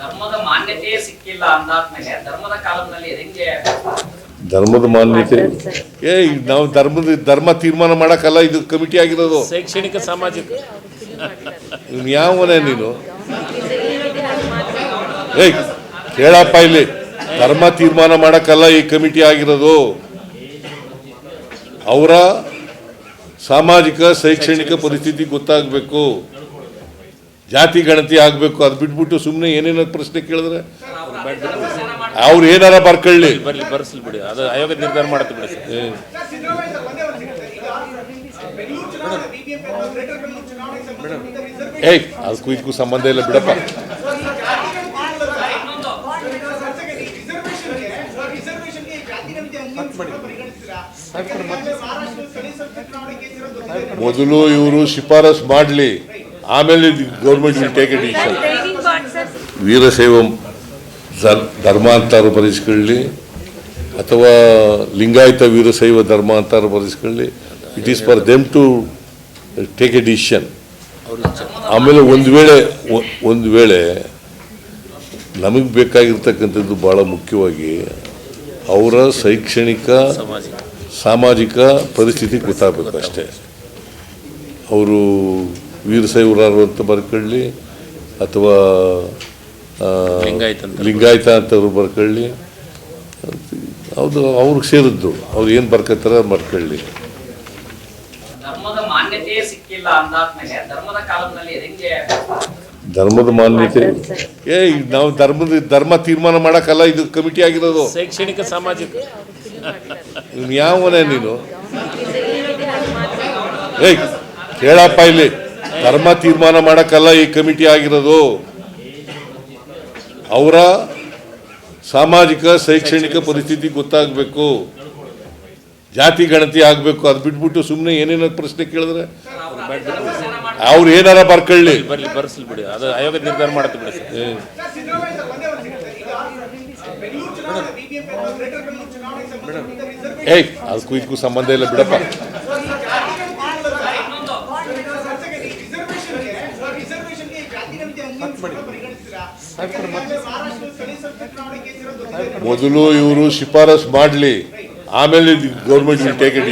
ಧರ್ಮದ ಮಾನ್ಯತೆ ಸಿಕ್ಕಿಲ್ಲ ಅಂದಾದ್ಮೇಲೆ ಧರ್ಮದ ಕಾಲದಲ್ಲಿ ಹೆಂಗೆ? ಧರ್ಮದ ಮಾನ್ಯತೆ? ಏ ನಾವು ಧರ್ಮದ ಧರ್ಮ ತೀರ್ಮಾನ ಮಾಡಕ್ಕಲ್ಲ ಇದು ಕಮಿಟಿ ಆಗಿರೋದು. ಶೈಕ್ಷಣಿಕ ಸಾಮಾಜಿಕ. ಇವ್ನು ಯಾವನೇ ನೀನು? ಏಯ್ ಹೇಳಪ್ಪ ಇಲ್ಲಿ. ಧರ್ಮ ತೀರ್ಮಾನ ಮಾಡಕ್ಕಲ್ಲ ಈ ಕಮಿಟಿ ಆಗಿರೋದು. ಅವರ ಸಾಮಾಜಿಕ ಶೈಕ್ಷಣಿಕ ಪರಿಸ್ಥಿತಿ ಗೊತ್ತಾಗಬೇಕು. ಜಾತಿ ಗಣತಿ ಆಗಬೇಕು ಅದು ಬಿಟ್ಬಿಟ್ಟು ಸುಮ್ಮನೆ ಏನೇನೋ ಪ್ರಶ್ನೆ ಕೇಳಿದ್ರೆ ಅವ್ರು ಏನಾರ ಬರ್ಕೊಳ್ಳಿ. ಬರ್ಲಿ ಬರ್ಸಲಿ ಬಿಡಿ. ಅದು ಆಯೋಗ ನಿರ್ಧಾರ ಮಾಡುತ್ತೆ ಬಿಡಿ. ಏಯ್ ಅದಕ್ಕೂ ಇದಕ್ಕೂ ಸಂಬಂಧ ಇಲ್ಲ ಬಿಡಪ್ಪ. ಮೊದಲು ಇವರು ಶಿಫಾರಸ್ ಮಾಡಲಿ. ಆಮೇಲೆ government will take sir Veerashaiva ಧರ್ಮಾಂತರ ಧರ್ಮ ಅಂತಾರು ಬರೆಸ್ಕೊಳ್ಳಿ ಅಥವಾ ಲಿಂಗಾಯತ ವೀರಶೈವ ಧರ್ಮ ಅಂತಾರು ಬರೆಸ್ಕೊಳ್ಳಿ it is for them to take a decision ಆಮೇಲೆ ಒಂದು ವೇಳೆ ಒಂದು ವೇಳೆ ನಮಗೆ ಬೇಕಾಗಿರ್ತಕ್ಕಂಥದ್ದು ಭಾಳ ಮುಖ್ಯವಾಗಿ ಅವರ ಶೈಕ್ಷಣಿಕ ಸಾಮಾಜಿಕ. ಸಾಮಾಜಿಕ ಪರಿಸ್ಥಿತಿ ಗೊತ್ತಾಗಬೇಕು ಅಷ್ಟೇ. ಅವರು ವೀರಶೈವರಾರು ಅಂತ ಬರ್ಕೊಳ್ಳಿ ಅಥವಾ ಲಿಂಗಾಯತ ಅಂತ. ಲಿಂಗಾಯತ ಅಂತವ್ರು ಬರ್ಕೊಳ್ಳಿ. ಹೌದು ಅವ್ರಿಗೆ ಸೇರಿದ್ದು. ಅವ್ರು ಏನು ಬರ್ಕೊತಾರೆ ಮರ್ಕೊಳ್ಳಿ ಬರ್ಕೊಳ್ಳಿ. ಧರ್ಮದ ಮಾನ್ಯತೆಯೇ ಸಿಕ್ಕಿಲ್ಲ ಅಂದಾದ್ಮೇಲೆ ಧರ್ಮದ ಕಾಲಂನಲ್ಲಿ ಹೆಂಗೆ? ಧರ್ಮದ ಮಾನ್ಯತೆ ಏ ಈಗ ನಾವು ಧರ್ಮದ ಧರ್ಮ ತೀರ್ಮಾನ ಮಾಡಕ್ಕಲ್ಲ ಇದು ಕಮಿಟಿ ಆಗಿರೋದು. ಶೈಕ್ಷಣಿಕ ಸಾಮಾಜಿಕ ಯಾವ ಯಾವನೇ ನೀನು? ಏಯ್ ಕೇಳಪ್ಪ ಇಲ್ಲಿ. ಧರ್ಮ ತೀರ್ಮಾನ ಮಾಡೋಕ್ಕಲ್ಲ ಈ ಕಮಿಟಿ ಆಗಿರೋದು. ಅವರ ಸಾಮಾಜಿಕ, ಶೈಕ್ಷಣಿಕ ಪರಿಸ್ಥಿತಿ ಗೊತ್ತಾಗಬೇಕು. ಜಾತಿ ಗಣತಿ ಆಗಬೇಕು. ಅದು ಬಿಟ್ಬಿಟ್ಟು ಸುಮ್ಮನೆ ಏನೇನೋ ಪ್ರಶ್ನೆ ಕೇಳಿದ್ರೆ ಅವ್ರು ಏನಾರ ಬರ್ಕೊಳ್ಳಿ. ಬಿಡಿ ಅದು ಆಯೋಗ ನಿರ್ಧಾರ ಮಾಡುತ್ತೆ ಬಿಡಿ. ಏಯ್ ಅದಕ್ಕೂ ಇದಕ್ಕೂ ಸಂಬಂಧ ಇಲ್ಲ ಬಿಡಪ್ಪ. ಮೊದಲು ಇವರು ಶಿಫಾರಸ್ ಮಾಡಲಿ. ಆಮೇಲೆ ಗೌರ್ಮೆಂಟ್ ವಿಲ್ ಟೇಕ್ ಇಟ್